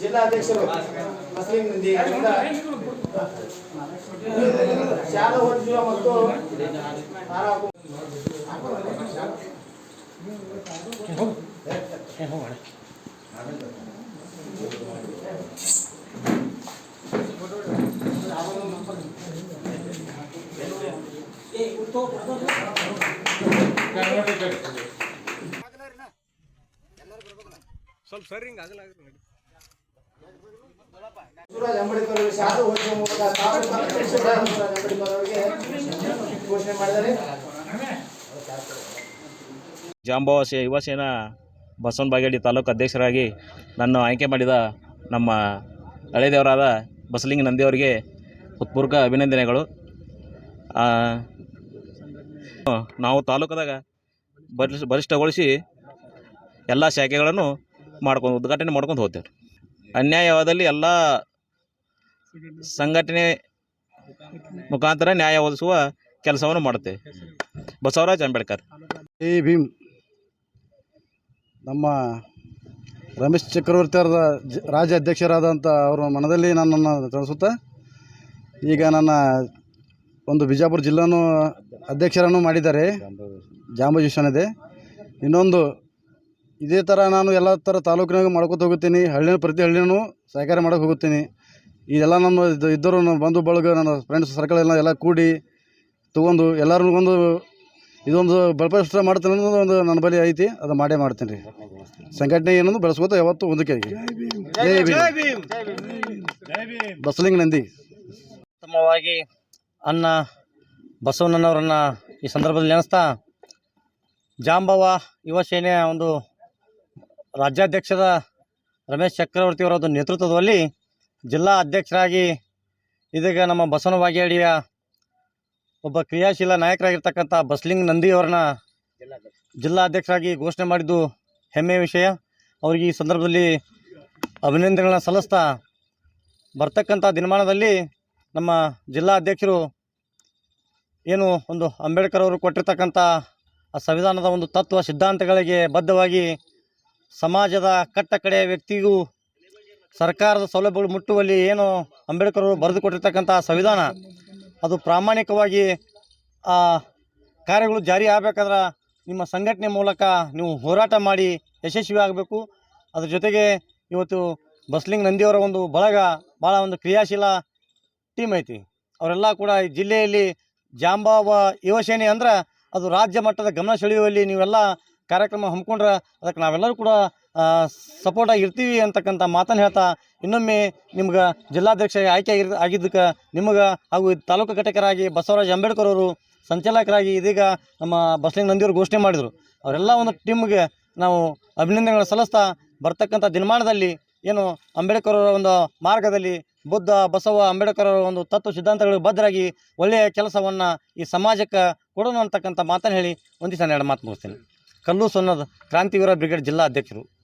ಜಿಲ್ಲಾಧ್ಯಕ್ಷರು Muslim ಮಂದಿ ಅವರಿಂದ ಶಾಲಾ ಸರಿ ಮತ್ತು ಆಗಲ್ಲ ಮಾಡಿದ್ದಾರೆ ಜಾಂಬವ ಸೇ ಯುವ ಸೇನಾ ಬಸವನ ಬಾಗೇಡಿ ತಾಲೂಕು ಅಧ್ಯಕ್ಷರಾಗಿ ನನ್ನ ಆಯ್ಕೆ ಮಾಡಿದ ನಮ್ಮ ಹಳೆದೇವರಾದ ಬಸಲಿಂಗ ನಂದಿಯವರಿಗೆ ಹೃತ್ಪೂರ್ವಕ ಅಭಿನಂದನೆಗಳು. ನಾವು ತಾಲೂಕದಾಗ ಬಲಿಷ್ ಬಲಿಷ್ಠಗೊಳಿಸಿ ಎಲ್ಲ ಶಾಖೆಗಳನ್ನು ಮಾಡ್ಕೊಂಡು ಉದ್ಘಾಟನೆ ಮಾಡ್ಕೊಂಡು ಹೋಗ್ತೇವೆ ಅನ್ಯಾಯವಾದಲ್ಲಿ ಎಲ್ಲ ಸಂಘಟನೆ ಮುಖಾಂತರ ನ್ಯಾಯ ಒದಗಿಸುವ ಕೆಲಸವನ್ನು ಮಾಡುತ್ತೇವೆ. ಬಸವರಾಜ್ ಅಂಬೇಡ್ಕರ್. ಏ ಭೀಮ್ ನಮ್ಮ ರಮೇಶ್ ಚಕ್ರವರ್ತಿ ಅವರ ರಾಜ್ಯ ಅಧ್ಯಕ್ಷರಾದಂಥ ಅವರ ಮನದಲ್ಲಿ ನನ್ನನ್ನು ತಿಳಿಸುತ್ತ ಈಗ ನನ್ನ ಒಂದು ಬಿಜಾಪುರ ಜಿಲ್ಲಾನು ಅಧ್ಯಕ್ಷರನ್ನು ಮಾಡಿದ್ದಾರೆ. ಜಾಂಬಜೀಶನ್ ಇದೆ. ಇನ್ನೊಂದು ಇದೇ ಥರ ನಾನು ಎಲ್ಲ ಥರ ತಾಲೂಕಿನಾಗ ಮಾಡ್ಕೊತ ಹೋಗುತ್ತೀನಿ. ಹಳ್ಳಿನ ಪ್ರತಿ ಹಳ್ಳಿನೂ ಸಹಕಾರ ಮಾಡೋಕೆ ಹೋಗುತ್ತೀನಿ. ಇದೆಲ್ಲ ನಮ್ಮ ಇದು ಇದ್ದರು ನಮ್ಮ ಬಂಧು ಬಳಗ ನನ್ನ ಫ್ರೆಂಡ್ಸ್ ಸರ್ಕಲ್ ಎಲ್ಲ ಎಲ್ಲ ಕೂಡಿ ತೊಗೊಂಡು ಎಲ್ಲರೂ ಒಂದು ಇದೊಂದು ಬಲಪಡಿಷ್ಟ ಮಾಡ್ತೀನಿ ಅನ್ನೋದು ಒಂದು ನನ್ನ ಬಳಿ ಐತಿ. ಅದು ಮಾಡೇ ಮಾಡ್ತೀನಿ ರೀ. ಸಂಘಟನೆ ಏನೊಂದು ಬೆಳೆಸ್ಕೋತ ಯಾವತ್ತು ಒಂದಕ್ಕೆ ಬಸಲಿಂಗ್ ನಂದಿ. ಉತ್ತಮವಾಗಿ ಅನ್ನ ಬಸವಣ್ಣನವರನ್ನು ಈ ಸಂದರ್ಭದಲ್ಲಿ ನೆನೆಸ್ತಾ ಜಾಂಬವ ಯುವ ಸೇನೆಯ ಒಂದು ರಾಜ್ಯಾಧ್ಯಕ್ಷರ ರಮೇಶ್ ಚಕ್ರವರ್ತಿ ಅವರ ನೇತೃತ್ವದಲ್ಲಿ ಜಿಲ್ಲಾ ಅಧ್ಯಕ್ಷರಾಗಿ ಇದೀಗ ನಮ್ಮ ಬಸವನ ಬಾಗೇಡಿಯ ಒಬ್ಬ ಕ್ರಿಯಾಶೀಲ ನಾಯಕರಾಗಿರ್ತಕ್ಕಂಥ ಬಸ್ಲಿಂಗ್ ನಂದಿಯವರನ್ನ ಜಿಲ್ಲಾ ಅಧ್ಯಕ್ಷರಾಗಿ ಘೋಷಣೆ ಮಾಡಿದ್ದು ಹೆಮ್ಮೆಯ ವಿಷಯ. ಅವರಿಗೆ ಈ ಸಂದರ್ಭದಲ್ಲಿ ಅಭಿನಂದನೆಗಳನ್ನ ಸಲ್ಲಿಸ್ತಾ ಬರ್ತಕ್ಕಂಥ ದಿನಮಾನದಲ್ಲಿ ನಮ್ಮ ಜಿಲ್ಲಾ ಅಧ್ಯಕ್ಷರು ಏನು ಒಂದು ಅಂಬೇಡ್ಕರ್ ಅವರು ಕೊಟ್ಟಿರ್ತಕ್ಕಂಥ ಆ ಸಂವಿಧಾನದ ಒಂದು ತತ್ವ ಸಿದ್ಧಾಂತಗಳಿಗೆ ಬದ್ಧವಾಗಿ ಸಮಾಜದ ಕಟ್ಟ ಕಡೆಯ ವ್ಯಕ್ತಿಗೂ ಸರ್ಕಾರದ ಸೌಲಭ್ಯಗಳು ಮುಟ್ಟುವಲ್ಲಿ ಏನು ಅಂಬೇಡ್ಕರ್ ಅವರು ಬರೆದುಕೊಟ್ಟಿರ್ತಕ್ಕಂಥ ಸಂವಿಧಾನ, ಅದು ಪ್ರಾಮಾಣಿಕವಾಗಿ, ಆ, ಕಾರ್ಯಗಳು ಜಾರಿ ಆಗಬೇಕಾದ್ರೆ ನಿಮ್ಮ ಸಂಘಟನೆ ಮೂಲಕ ನೀವು ಹೋರಾಟ ಮಾಡಿ ಯಶಸ್ವಿ ಆಗಬೇಕು. ಅದ್ರ ಜೊತೆಗೆ ಇವತ್ತು ಬಸ್ಲಿಂಗ್ ನಂದಿಯವರ ಒಂದು ಬಳಗ ಭಾಳ ಒಂದು ಕ್ರಿಯಾಶೀಲ ಟೀಮ್ ಐತಿ. ಅವರೆಲ್ಲ ಕೂಡ ಈ ಜಿಲ್ಲೆಯಲ್ಲಿ ಜಾಂಬಾವ ಯುವಸೇನೆ ಅಂದ್ರೆ ಅದು ರಾಜ್ಯ ಮಟ್ಟದ ಗಮನ ಸೆಳೆಯುವಲ್ಲಿ ನೀವೆಲ್ಲ ಕಾರ್ಯಕ್ರಮ ಹಮ್ಮಿಕೊಂಡ್ರೆ ಅದಕ್ಕೆ ನಾವೆಲ್ಲರೂ ಕೂಡ ಸಪೋರ್ಟಾಗಿ ಇರ್ತೀವಿ ಅಂತಕ್ಕಂಥ ಮಾತನ್ನು ಹೇಳ್ತಾ ಇನ್ನೊಮ್ಮೆ ನಿಮ್ಗೆ ಜಿಲ್ಲಾಧ್ಯಕ್ಷ ಆಯ್ಕೆ ಆಗಿರ್, ಆಗಿದ್ದಕ್ಕೆ ನಿಮಗೆ ಹಾಗೂ ತಾಲೂಕು ಘಟಕರಾಗಿ ಬಸವರಾಜ್ ಅಂಬೇಡ್ಕರ್ ಅವರು ಸಂಚಾಲಕರಾಗಿ ಇದೀಗ ನಮ್ಮ ಬಸಲಿಂಗ ನಂದಿಯವರು ಘೋಷಣೆ ಮಾಡಿದರು. ಅವರೆಲ್ಲ ಒಂದು ಟೀಮ್ಗೆ ನಾವು ಅಭಿನಂದನೆಗಳು ಸಲ್ಲಿಸ್ತಾ ಬರ್ತಕ್ಕಂಥ ದಿನಮಾನದಲ್ಲಿ ಏನು ಅಂಬೇಡ್ಕರ್ ಅವರ ಒಂದು ಮಾರ್ಗದಲ್ಲಿ ಬುದ್ಧ, ಬಸವ ಅಂಬೇಡ್ಕರ್ ಅವರ ಒಂದು ತತ್ವ ಸಿದ್ಧಾಂತಗಳಿಗೆ ಬದ್ಧರಾಗಿ ಒಳ್ಳೆಯ ಕೆಲಸವನ್ನು ಈ ಸಮಾಜಕ್ಕೆ ಕೊಡೋಣ ಅಂತಕ್ಕಂಥ ಮಾತನ್ನು ಹೇಳಿ, ಒಂದಿಷ್ಟು ಎರಡು ಮಾತು ಮುಗಿಸ್ತೀನಿ. ಕಲ್ಲು ಸೊನ್ನದ ಕ್ರಾಂತಿವೀರ ಬ್ರಿಗೇಡ್ ಜಿಲ್ಲಾ ಅಧ್ಯಕ್ಷರು.